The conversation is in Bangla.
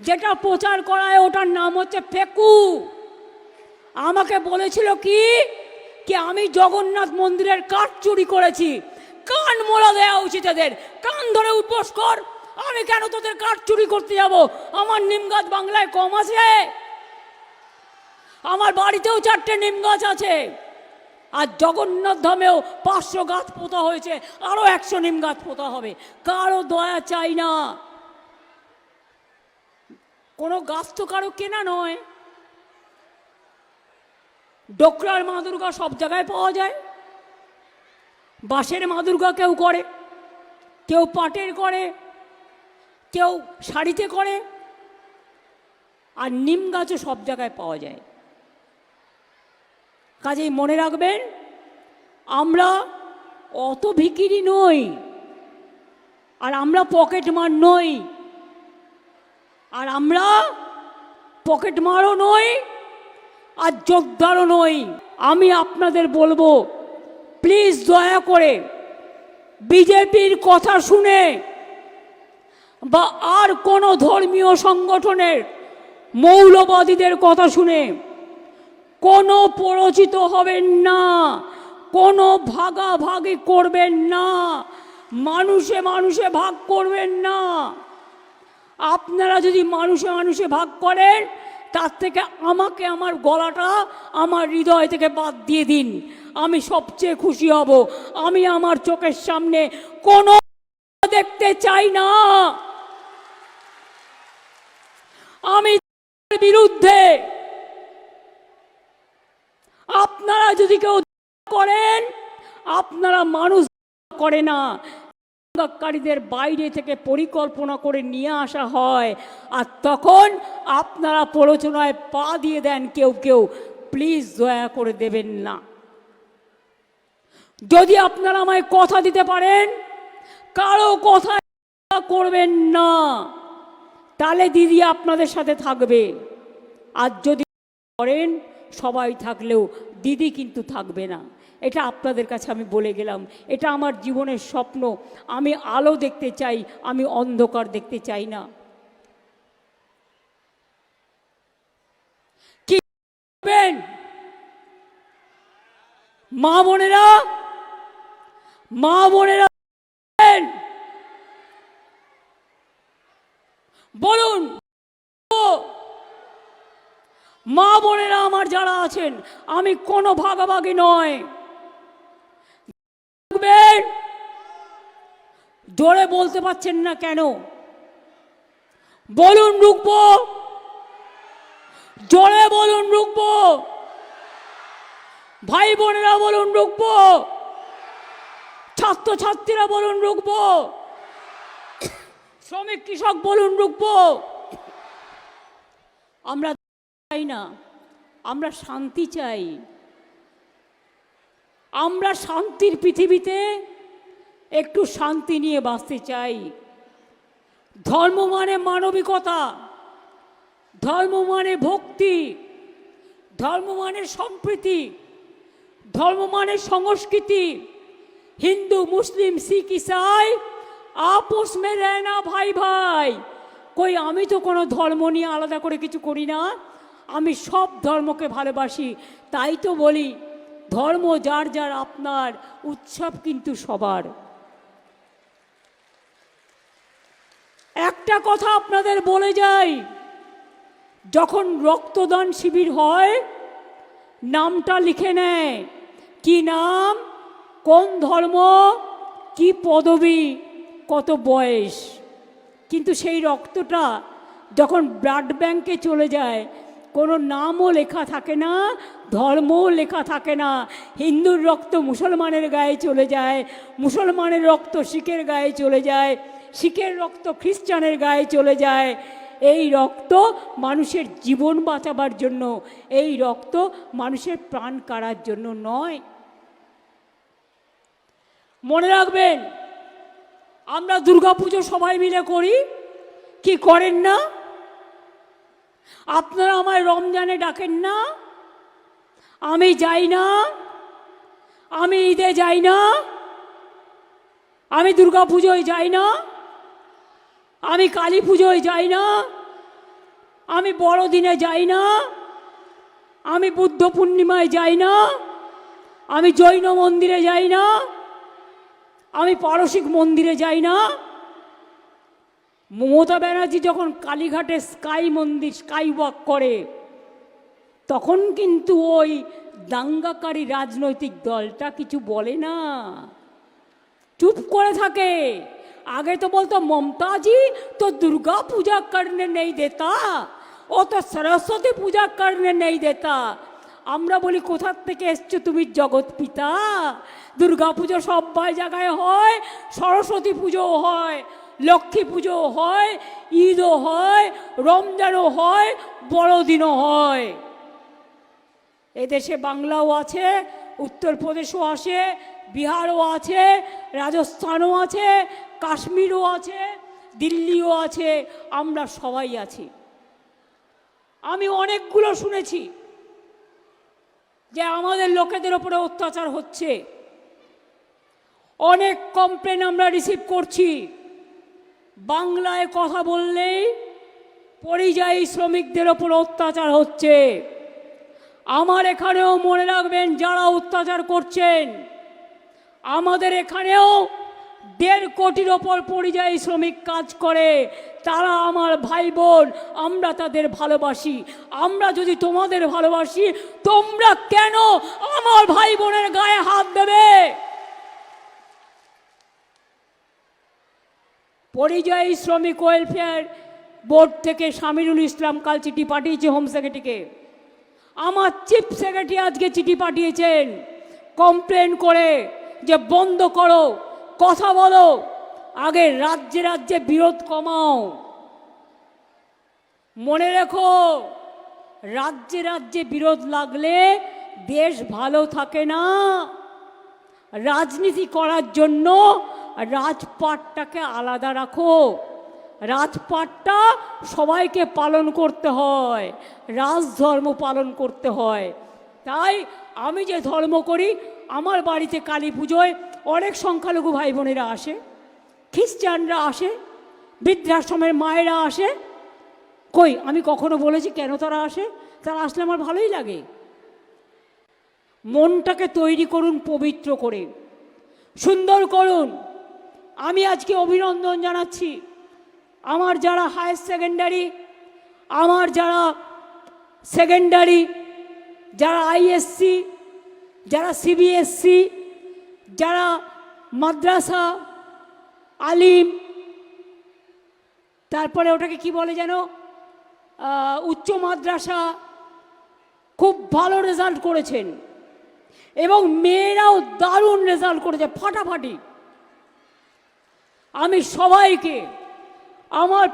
যেটা প্রচার করায় ওটার নাম হচ্ছে ফেকু। আমাকে বলেছিল কি? কি আমি জগন্নাথ মন্দিরের কাঠ চুরি করেছি। কান মোড়া দেওয়া উচিত এদের। কান ধরে উপোস কর। আমি কেন তোদের কাঠ চুরি করতে যাব? আমার নিম গাছ বাংলায় কম আছে। আমার বাড়িতেও চারটে নিম গাছ আছে। আর জগন্নাথ ধামেও পাঁচশো গাছ পোতা হয়েছে। আরও একশো নিম গাছ পোতা হবে। কারও দয়া চাই না। কোনো গাছ তো কারও কেনা নয়। ডোকরার মা দুর্গা সব জায়গায় পাওয়া যায়। বাঁশের মা দুর্গা কেউ করে, কেউ পাটের করে, কেউ শাড়িতে করে, আর নিম গাছও সব জায়গায় পাওয়া যায়। কাজেই মনে রাখবেন, আমরা অত ভিকিরি নই, আর আমরা পকেট মার নই। আর আমরা পকেট মারও নই আর যোদ্ধারও নই। আমি আপনাদের বলব প্লিজ দয়া করে বিজেপির কথা শুনে বা আর কোনো ধর্মীয় সংগঠনের মৌলবাদীদের কথা শুনে কোনো পরিচিত হবেন না, কোনো ভাগাভাগি করবেন না, মানুষে মানুষে ভাগ করবেন না। আপনারা যদি মানুষে মানুষে ভাগ করেন, তার থেকে আমাকে আমার গলাটা আমার হৃদয় থেকে বাদ দিয়ে দিন। আমি সবচেয়ে খুশি হব। আমি আমার চোখের সামনে কোনো দেখতে চাই না। আমি বিরুদ্ধে। আপনারা যদি কেউ করেন, আপনারা মানুষ করে না। কারীদের বাইরে থেকে পরিকল্পনা করে নিয়ে আসা হয়। আর তখন আপনারা প্ররোচনায় পা দিয়ে দেন কেউ কেউ, প্লিজ দয়া করে দেবেন না। যদি আপনারা আমায় কথা দিতে পারেন, কারও কথা করবেন না, তাহলে দিদি আপনাদের সাথে থাকবে। আর যদি করেন, সবাই থাকলেও দিদি কিন্তু থাকবে না। এটা আপনাদের কাছে আমি বলে গেলাম। এটা আমার জীবনের স্বপ্ন। আমি আলো দেখতে চাই, আমি অন্ধকার দেখতে চাই না। কি? মা বোনেরা মা বোনেরা, বলুন, মা বোনেরা আমার যারা আছেন, আমি কোনো ভাগাভাগি নয়। দেখবেন, জোরে বলতে পারছেন না কেন? বলুন রুকবো। জোরে বলুন রুকবো। ভাই বোনেরা বলুন রুকবো। ছাত্রছাত্রীরা বলুন রুকবো। শ্রমিক কৃষক বলুন রুকবো। আমরা চাই না আমরা শান্তি চাই। আমরা শান্তির পৃথিবীতে একটু শান্তি নিয়ে বাঁচতে চাই। ধর্ম মানে মানবিকতা, ধর্ম মানে ভক্তি, ধর্ম মানে সম্প্রীতি, ধর্ম মানে সংস্কৃতি। হিন্দু, মুসলিম, শিখ, ইসাই, আপোষ মে না ভাই ভাই। কই, আমি তো কোনো ধর্ম নিয়ে আলাদা করে কিছু করি না। আমি সব ধর্মকে ভালোবাসি, তাই তো বলি। ধর্ম যার যার আপনার উৎসব কিন্তু সবার। একটা কথা আপনাদের বলে যাই, যখন রক্তদান শিবির হয়, নামটা লিখে নেয়, কি নাম, কোন ধর্ম, কি পদবি, কত বয়স। কিন্তু সেই রক্তটা যখন ব্লাড ব্যাংকে চলে যায় কোনো নামও লেখা থাকে না, ধর্মও লেখা থাকে না। হিন্দুর রক্ত মুসলমানের গায়ে চলে যায়, মুসলমানের রক্ত শিখের গায়ে চলে যায়, শিখের রক্ত খ্রিস্টানের গায়ে চলে যায়। এই রক্ত মানুষের জীবন বাঁচাবার জন্য, এই রক্ত মানুষের প্রাণ কাড়ার জন্য নয়। মনে রাখবেন, আমরা দুর্গাপুজো সবাই মিলে করি, কি করেন না? আপনারা আমায় রমজানে ডাকেন না। আমি যাই না। আমি ঈদে যাই না। আমি দুর্গা পুজোয় যাই না। আমি কালী পুজোয় যাই না। আমি বড়দিনে যাই না। আমি বুদ্ধ পূর্ণিমায় যাই না। আমি জৈন মন্দিরে যাই না। আমি পারসিক মন্দিরে যাই না। মমতা ব্যানার্জি যখন কালীঘাটে স্কাই মন্দির স্কাই ওয়াক করে, তখন কিন্তু ওই দাঙ্গাকারী রাজনৈতিক দলটা কিছু বলে না। চুপ করে থাকে। আগে তো বলতো, মমতাজি, তো দুর্গা পূজা করনে নেই দেতা। ও তো সরস্বতী পূজা করনে নেই দেতা। আমরা বলি, কোথার থেকে এসছো তুমি জগৎ পিতা? দুর্গা পুজো জায়গায় হয়, সরস্বতী পুজোও হয়। লক্ষ্মী পুজোও হয়, ঈদও হয়, রমজানও হয়, বড়দিনও হয়। এদেশে বাংলাও আছে, উত্তরপ্রদেশও আছে, বিহারও আছে, রাজস্থানও আছে, কাশ্মীরও আছে, দিল্লিও আছে, আমরা সবাই আছি। আমি অনেকগুলো শুনেছি যে আমাদের লোকেদের ওপরে অত্যাচার হচ্ছে। অনেক কমপ্লেন আমরা রিসিভ করছি। বাংলায় কথা বললেই পরিযায়ী শ্রমিকদের ওপর অত্যাচার হচ্ছে। আমার এখানেও মনে রাখবেন যারা অত্যাচার করছেন, আমাদের এখানেও দেড় কোটির ওপর পরিযায়ী শ্রমিক কাজ করে। তারা আমার ভাই বোন আমরা তাদের ভালোবাসি। আমরা যদি তোমাদের ভালোবাসি, তোমরা কেন আমার ভাই বোনের গায়ে হাত দেবে? পরিযায়ী শ্রমিক ওয়েলফেয়ার বোর্ড থেকে সামিরুল ইসলাম কাল চিঠি পাঠিয়েছে হোম সেক্রেটারিকে আমার চিফ সেক্রেটারি আজকে চিঠি পাঠিয়েছেন। কমপ্লেন করে যে বন্ধ করো, কথা বলো, আগে রাজ্যে রাজ্যে বিরোধ কমাও। মনে রেখো, রাজ্যে রাজ্যে বিরোধ লাগলে দেশ ভালো থাকে না। রাজনীতি করার জন্য রাজপাটটাকে আলাদা রাখো। রাজপাটটা সবাইকে পালন করতে হয় রাজধর্ম পালন করতে হয়। তাই আমি যে ধর্ম করি, আমার বাড়িতে কালী পুজোয় অনেক সংখ্যালঘু ভাই বোনেরা আসে, খ্রিস্টানরা আসে, বৃদ্ধাশ্রমের মায়েরা আসে। কই, আমি কখনো বলেছি কেন তারা আসে? তারা আসলে আমার ভালোই লাগে। মনটাকে তৈরি করুন, পবিত্র করে। সুন্দর করুন। আমি আজকে অভিনন্দন জানাচ্ছি। আমার যারা হায়ার সেকেন্ডারি আমার যারা সেকেন্ডারি যারা আইএসসি যারা সিবিএসসি যারা মাদ্রাসা, আলিম, তারপরে ওটাকে কি বলে যেন উচ্চ মাদ্রাসা খুব ভালো রেজাল্ট করেছেন। এবং মেয়েরাও দারুণ রেজাল্ট করেছে, ফাটাফাটি। আমি সবাইকে আমার